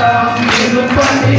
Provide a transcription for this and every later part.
I'm feeling funny.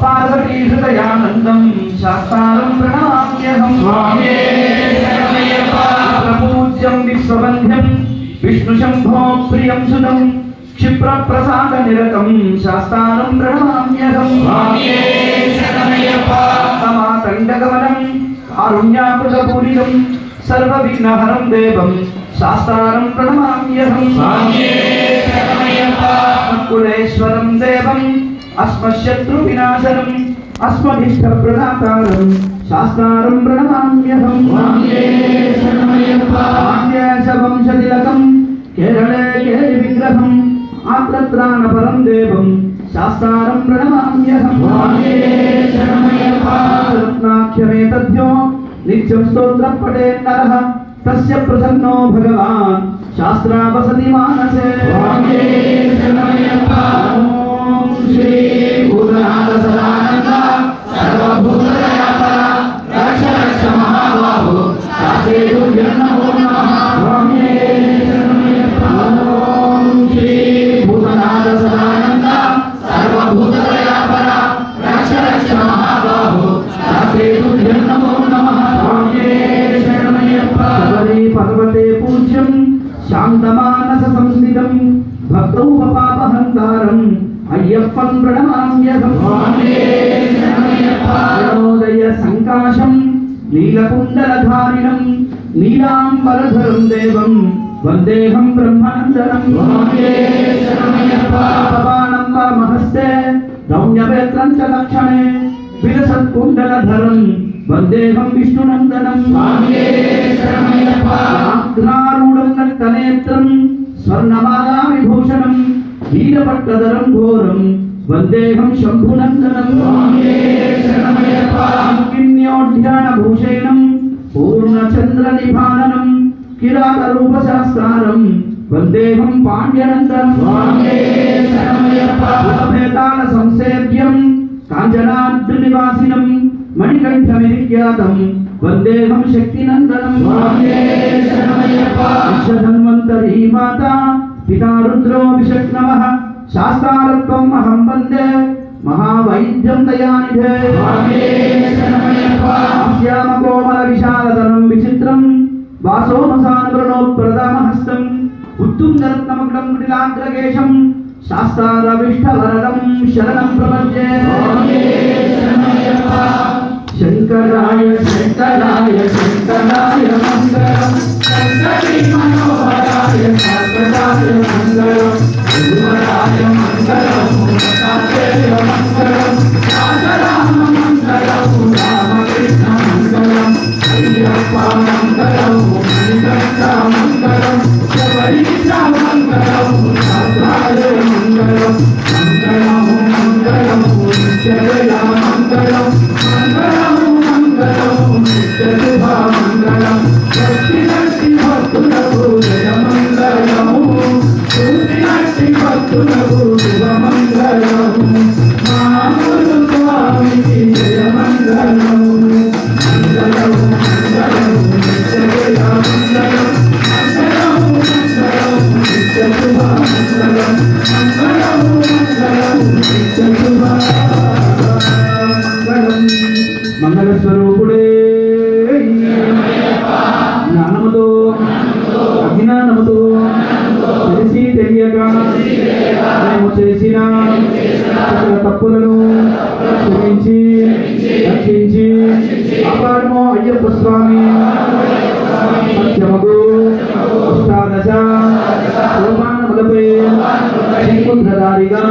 पादपीठदयानन्दं शास्तारं प्रणमाम्यहं प्रपूज्यं विश्वबन्ध्यं विष्णुशम्भो प्रियं सुतं क्षिप्रप्रसादनिरतं शास्तारं प्रणमाम्यहं समातण्डगमनं कारुण्यामृतपूरितं सर्वविघ्नहरं देवं शास्तारं प्रणमाम्यहं कुलेश्वरं देवम् अस्मश्यत् వినాశనం అస్మదిష్ట ప్రదాతారం శాస్త్రారం ప్రణమామ్యహం. వంశతిలకం కేరళే కేలి విగ్రహం ఆత్రత్రాణ పరం దేవం శాస్త్రారం ప్రణమామ్యహం. రత్నాఖ్యమేతద్యో నిత్యం స్తోత్ర పటే నరః తస్య ప్రసన్నో భగవాన్ శాస్త్రావసతి మానసే. భక్తౌపపాపహంకారం అయ్యప్పం ప్రణమామ్యహం. ప్రణోదయ సంకాశం. నీలకుండలధారిణం. నీలాంబరధరం దేవం. వందేహం బ్రహ్మనందనం. పవానం వామహస్తే రౌణ్యవేత్రం చ లక్షణే విలసత్కుండలధరం వందేహం విష్ణునందనం. ఆగ్రారూఢం నక్తనేత్రం స్వర్ణమాలా విభూషణం వీరపట్టదరం ఘోరం. వందేహం శంభునందనం. కిన్యోధ్యానభూషేణం పూర్ణచంద్ర నిభాననం కిరాతరూపశాస్త్రారం. వందేహం పాండ్యనందనం. భేతాల సంసేవ్యం కాంచనాద్రి నివాసినం మణికంఠమిరిఖ్యాతం. వందేహం శక్తినందనం. విశ్వధన్వంతరీ మాత పితా రుద్రో విషక్నవ శాస్త్రారత్వం అహం వందే మహావైద్యం దయానిధే. శ్యామ కోమల విశాలతరం విచిత్రం. వాసోమసానుప్రదామహస్తం ఉత్తుంగరత్నమగ్నం కుటిలాగ్రకేశం. శాస్త్రారవిష్టవరదం శరణం ప్రపంచే. శంకరాయ Thank you. తప్పులను క్షమించి రక్షించి కాపాడము అయ్యప్ప స్వామి. సత్యముగు అష్టాదశ సోపానములపై శంకుధారిగా